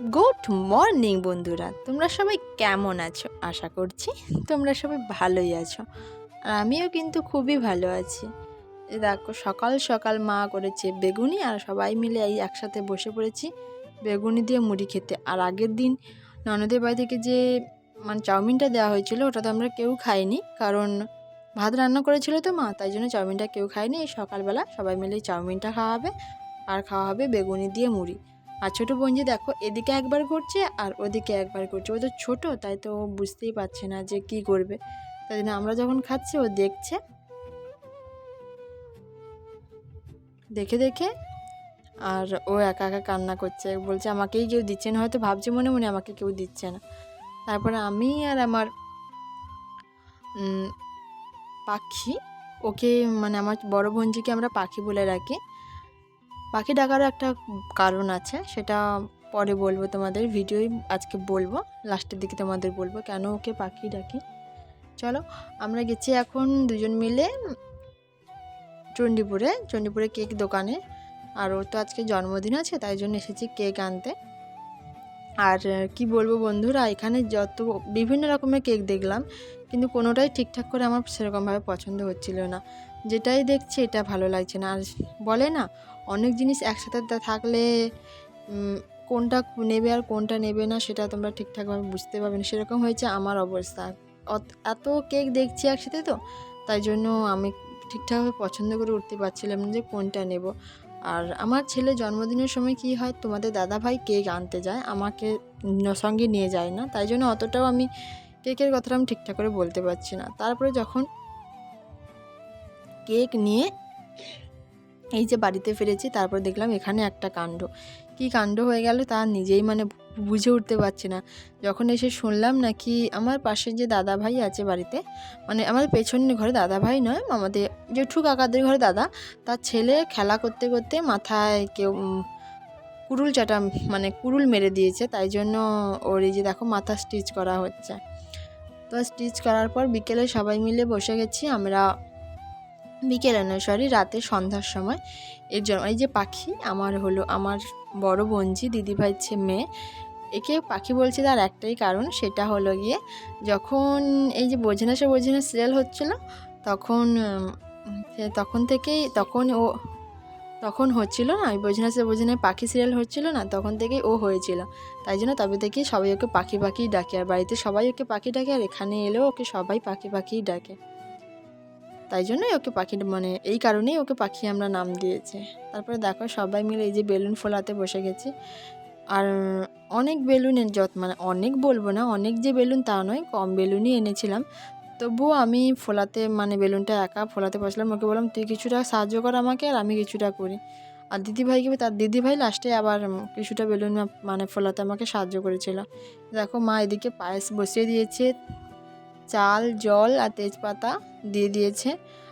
Good morning বন্ধুরা, তোমরা সবাই কেমন আছো? আশা করছি তোমরা সবাই ভালোই আছো। আর আমিও কিন্তু খুবই ভালো আছি। দেখো, সকাল সকাল মা করেছে বেগুনি আর সবাই মিলে এই একসাথে বসে পড়েছি বেগুনি দিয়ে মুড়ি খেতে। আর আগের দিন ননদের বাড়ি থেকে যে মানে চাউমিনটা দেওয়া হয়েছিল, ওটা তো আমরা কেউ খাইনি, কারণ ভাত রান্না করেছিল তো মা, তাই জন্য চাউমিনটা কেউ খায়নি। এই সকালবেলা সবাই মিলে চাউমিনটা খাওয়া হবে, আর খাওয়া হবে বেগুনি দিয়ে মুড়ি। আর ছোটো বোনজি দেখো, এদিকে একবার করছে আর ওদিকে একবার করছে ও তো ছোটো, তাই তো ও বুঝতেই পারছে না যে কি করবে। তাই জন্য আমরা যখন খাচ্ছি, ও দেখছে। দেখে দেখে আর ও একা একা কান্না করছে। বলছে, আমাকেই কেউ দিচ্ছে না। হয়তো ভাবছে মনে মনে, আমাকে কেউ দিচ্ছে না। তারপরে আমি আর আমার পাখি, ওকে মানে আমার বড় বোনজিকে আমরা পাখি বলে রাখি। পাখি ডাকারও একটা কারণ আছে, সেটা পরে বলব তোমাদের, ভিডিওই আজকে বলব লাস্টের দিকে তোমাদের বলব কেন ওকে পাখি ডাকে। চলো, আমরা গেছি এখন দুজন মিলে চণ্ডীপুরে চণ্ডীপুরে কেক দোকানে। আর ওর তো আজকে জন্মদিন আছে, তাই জন্য এসেছি কেক আনতে। আর কি বলব বন্ধুরা, এখানে যত বিভিন্ন রকমের কেক দেখলাম, কিন্তু কোনোটাই ঠিকঠাক করে আমার সেরকমভাবে পছন্দ হচ্ছিল না। যেটাই দেখছি এটা ভালো লাগছে না। আর বলে না, অনেক জিনিস একসাথে থাকলে কোনটা নেবে আর কোনটা নেবে না, সেটা তোমরা ঠিকঠাকভাবে বুঝতে পারবে না। সেরকম হয়েছে আমার অবস্থা। এত কেক দেখছি একসাথে তো, তাই জন্য আমি ঠিকঠাকভাবে পছন্দ করে উঠতে পারছিলাম যে কোনটা নেব। আর আমার ছেলে জন্মদিনের সময় কি হয়, তোমাদের দাদা ভাই কেক আনতে যায়, আমাকে সঙ্গে নিয়ে যায় না। তাই জন্য অতটাও আমি কেকের কথাটা আমি ঠিকঠাক করে বলতে পারছি না। তারপরে যখন কেক নিয়ে এই যে বাড়িতে ফিরেছি, তারপর দেখলাম এখানে একটা কাণ্ড। কি কাণ্ড হয়ে গেল তা নিজেই মানে বুঝে উঠতে পারছি না। যখন এসে শুনলাম নাকি আমার পাশের যে দাদা ভাই আছে বাড়িতে মানে আমাদের পেছনের ঘরে দাদা ভাই নয়, আমাদের জেঠু কাকাদের ঘরে দাদা, তার ছেলে খেলা করতে করতে মাথায় কেউ কুড়ুল চাটা মানে কুড়ুল মেরে দিয়েছে, তাই জন্য ওর এই যে দেখো মাথা স্টিচ করা হচ্ছে। তো স্টিচ করার পর বিকেলে সবাই মিলে বসে গেছি, আমরা বিকেলে নয় সরি রাতে সন্ধ্যার সময়। এর জন্য, এই যে পাখি, আমার হলো, আমার বড় বোনজি দিদিভাই ছে মেয়ে, একে পাখি বলছি তার একটাই কারণ, সেটা হলো গিয়ে যখন এই যে বোঝে না সে বোঝে না সিরিয়াল হচ্ছিল, তখন তখন থেকেই, তখন ও, তখন হচ্ছিল না আমি বোঝে না সে বোঝে না পাখি সিরিয়াল হচ্ছিল না, তখন থেকেই ও হয়েছিল। তাই জন্য তবে থেকেই সবাই ওকে পাখি পাখি ডাকে, আর বাড়িতে সবাই ওকে পাখি ডাকে, আর এখানে এলেও ওকে সবাই পাখি পাখিই ডাকে। তাই জন্যই ওকে পাখি মানে এই কারণেই ওকে পাখি আমরা নাম দিয়েছে। তারপরে দেখো সবাই মিলে এই যে বেলুন ফোলাতে বসে গেছি। আর অনেক বেলুনের যত মানে অনেক বলব না, অনেক যে বেলুন তা নয়, কম বেলুনই এনেছিলাম। তবুও আমি ফোলাতে মানে বেলুনটা একা ফোলাতে বসলাম। ওকে বললাম, তুই কিছুটা সাহায্য কর আমাকে আর আমি কিছুটা করি। আর দিদিভাইকে তার দিদিভাই লাস্টে আবার কিছুটা বেলুন মানে ফোলাতে আমাকে সাহায্য করেছিল। দেখো মা এদিকে পায়েস বসিয়ে দিয়েছে। চাল, জল আর তেজপাতা দিয়ে দিয়েছে।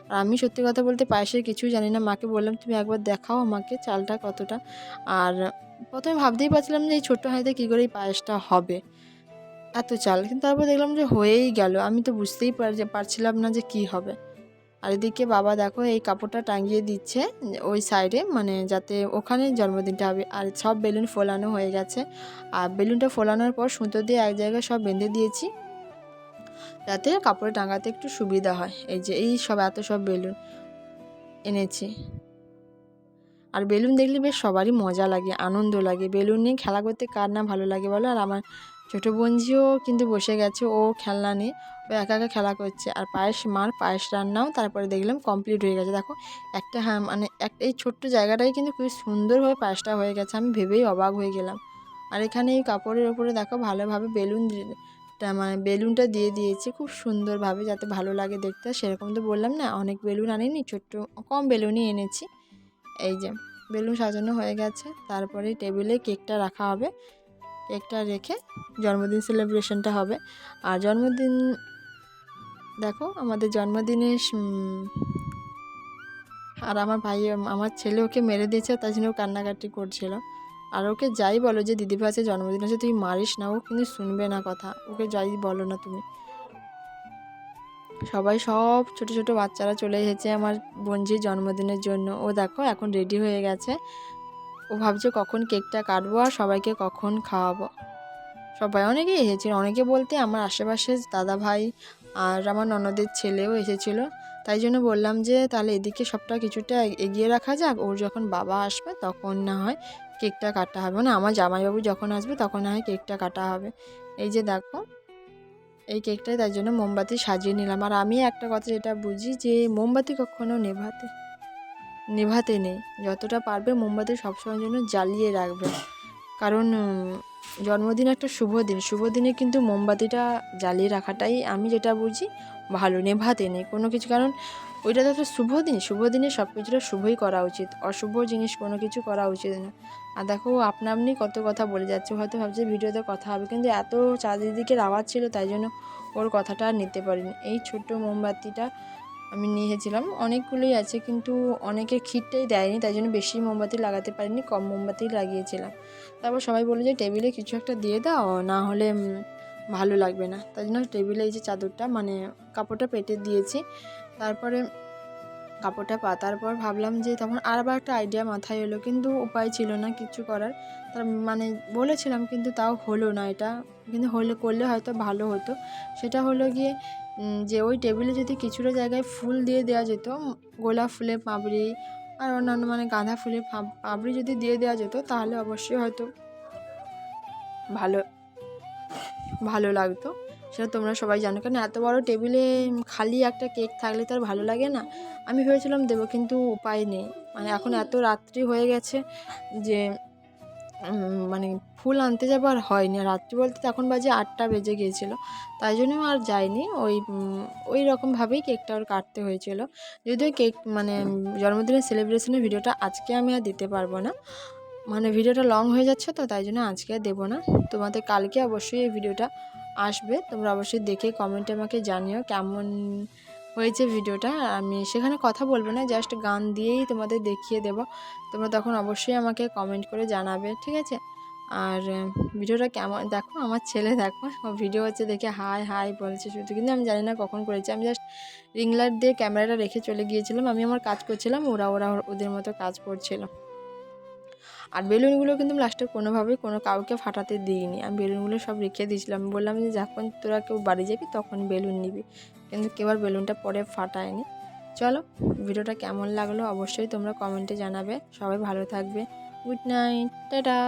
আর আমি সত্যি কথা বলতে পায়েসের কিছুই জানি না। মাকে বললাম, তুমি একবার দেখাও আমাকে চালটা কতটা। আর প্রথমে ভাবতেই পারছিলাম যে, এই ছোট্ট হাঁড়িতে কী করে এই পায়েসটা হবে? এত চাল। কিন্তু তারপর দেখলাম যে, হয়েই গেল। আমি তো বুঝতেই পার, যে, পারছিলাম না যে, কি হবে। আর এদিকে বাবা দেখো, এই কাপড়টা টাঙিয়ে দিচ্ছে ওই সাইডে মানে যাতে ওখানে জন্মদিনটা হবে। আর সব বেলুন ফোলানো হয়ে গেছে। আর বেলুনটা ফোলানোর পর সুতো দিয়ে এক জায়গায় সব বেঁধে দিয়েছি। যাতে কাপড়ে টাঙাতে একটু সুবিধা হয়। এই যে, এই সব, এত সব বেলুন এনেছি। আর বেলুন দেখলে বেশ সবারই মজা লাগে, আনন্দ লাগে। বেলুন নিয়ে খেলা করতে কার না ভালো লাগে বলো? আর আমার ছোটো বোনজিও কিন্তু বসে গেছে, ও খেলনা নিয়ে। ও একা একা খেলা করছে। আর পায়েস, মার পায়েস রান্নাও তারপরে দেখলাম কমপ্লিট হয়ে গেছে। দেখো, একটা হ্যাঁ মানে একটা এই ছোট্ট জায়গাটাই কিন্তু খুবই সুন্দরভাবে পায়েসটা হয়ে গেছে। আমি ভেবেই অবাক হয়ে গেলাম। আর এখানে এই কাপড়ের ওপরে দেখো ভালোভাবে বেলুন মানে বেলুনটা দিয়ে দিয়েছি খুব সুন্দরভাবে যাতে ভালো লাগে দেখতে। সেরকম তো বললাম না, অনেক বেলুন আনিনি, ছোট্ট কম বেলুনই এনেছি। এই যে, বেলুন সাজানো হয়ে গেছে, তারপরে টেবিলে কেকটা রাখা হবে। কেকটা রেখে জন্মদিন সেলিব্রেশনটা হবে। আর জন্মদিন, দেখো আমাদের জন্মদিনে আর আমার ভাই, আমার ছেলে ওকে মেরে দিয়েছে তাই জন্য কান্নাকাটি করছিল। আর ওকে যাই বলো যে দিদি ভাই আছে, জন্মদিন আছে, তুই মারিস না, ও কিন্তু শুনবে না কথা। ওকে যাই বলো না তুমি। সবাই সব ছোট ছোট বাচ্চারা চলে এসেছে আমার বোনজির জন্মদিনের জন্য। ও দেখো এখন রেডি হয়ে গেছে। ও ভাবছে কখন কেকটা কাটবো আর সবাইকে কখন খাওয়াবো। সবাই অনেকেই এসেছিল। অনেকে বলতে আমার আশেপাশে দাদা ভাই আর আমার ননদের ছেলেও এসেছিল। তাই জন্য বললাম যে তাহলে এদিকে সবটা কিছুটা এগিয়ে রাখা যাক। ওর যখন বাবা আসবে তখন না হয় কেকটা কাটা হবে। মানে আমার জামাইবাবু যখন আসবে তখন হয় কেকটা কাটা হবে। এই যে দেখো, এই কেকটাই তার জন্য মোমবাতি সাজিয়ে নিলাম। আর আমি একটা কথা যেটা বুঝি যে মোমবাতি কখনো নেভাতে নেভাতে নেই। যতটা পারবে মোমবাতি সবসময়ের জন্য জ্বালিয়ে রাখবে। কারণ জন্মদিন একটা শুভ দিন। শুভ দিনে কিন্তু মোমবাতিটা জ্বালিয়ে রাখাটাই আমি যেটা বুঝি ভালো, নেভাতে নেই। কোনো কিছু, কারণ ওইটা তো একটা শুভ দিন। শুভ দিনে সব কিছুটা শুভই করা উচিত। অশুভ জিনিস কোনো কিছু করা উচিত না। আর দেখো, আপনা আপনি কত কথা বলে যাচ্ছে। হয়তো ভাবছে ভিডিওতে কথা হবে, কিন্তু এত চারিদিকের আওয়াজ ছিল, তাই জন্য ওর কথাটা আর নিতে পারিনি। এই ছোট্ট মোমবাতিটা আমি নিয়েছিলাম অনেকগুলোই আছে কিন্তু অনেকে ক্ষীরটাই দেয়নি, তাই জন্য বেশি মোমবাতি লাগাতে পারিনি, কম মোমবাতি লাগিয়েছিলাম। তারপর সবাই বলে যে, টেবিলে কিছু একটা দিয়ে দাও, না হলে ভালো লাগবে না। তাই জন্য টেবিলে এই যে চাদরটা মানে কাপড়টা পেটে দিয়েছি। তারপরে কাপড়টা পাতার পর ভাবলাম যে তখন আর আবার একটা আইডিয়া মাথায় এলো, কিন্তু উপায় ছিল না কিছু করার। তার মানে বলেছিলাম, কিন্তু তাও হলো না এটা। কিন্তু হলে, করলে হয়তো ভালো হতো। সেটা হলো গিয়ে যে ওই টেবিলে যদি কিছুটা জায়গায় ফুল দিয়ে দেওয়া যেত, গোলাপ ফুলের পাপড়ি আর অন্যান্য মানে গাঁদা ফুলের পা- পাপড়ি যদি দিয়ে দেওয়া যেত, তাহলে অবশ্যই হয়তো ভালো ভালো লাগতো। সেটা তোমরা সবাই জানো। কারণ এত বড় টেবিলে খালি একটা কেক থাকলে তো আর ভালো লাগে না। আমি ভেবেছিলাম দেবো, কিন্তু উপায় নেই। মানে এখন এত রাত্রি হয়ে গেছে যে মানে ফুল আনতে যাব আর হয়নি। আর রাত্রি বলতে তখন বাজে আটটা বেজে গিয়েছিল। তাই জন্য আর যাইনি। ওই ওই রকমভাবেই কেকটা ওর কাটতে হয়েছিল। যদিও কেক মানে জন্মদিনের সেলিব্রেশনের ভিডিওটা আজকে আমি আর দিতে পারব না। মানে ভিডিওটা লং হয়ে যাচ্ছে তো, তাই জন্য আজকে আর দেবো না। তোমাদের কালকে অবশ্যই এই ভিডিওটা আসবে, তোমরা অবশ্যই দেখে কমেন্টে আমাকে জানিও কেমন হয়েছে ভিডিওটা। আমি সেখানে কথা বলব না জাস্ট গান দিয়েই তোমাদের দেখিয়ে দেবো। তোমরা তখন অবশ্যই আমাকে কমেন্ট করে জানাবে, ঠিক আছে? আর ভিডিওটা কেমন, দেখো আমার ছেলে দেখো ভিডিও হচ্ছে দেখে হাই হাই বলছে শুধু। কিন্তু আমি জানি না কখন করেছি, আমি জাস্ট রিং লাইট দিয়ে ক্যামেরাটা রেখে চলে গিয়েছিলাম, আমি আমার কাজ করছিলাম, ওরা ওরা ওদের মতো কাজ করছিল। আর বেলুনগুলো কিন্তু লাস্টে কোনোভাবেই কোনো কাউকে ফাটাতে দিইনি। আমি বেলুনগুলো সব রেখে দিয়েছিলাম। বললাম যে, যখন তোরা কেউ বাড়ি যাবি, তখন বেলুন নিবি। কিন্তু কেউ আর বেলুনটা পরে ফাটায়নি। চলো, ভিডিওটা কেমন লাগল অবশ্যই তোমরা কমেন্টে জানাবে। সবাই ভালো থাকবে। Good night tata!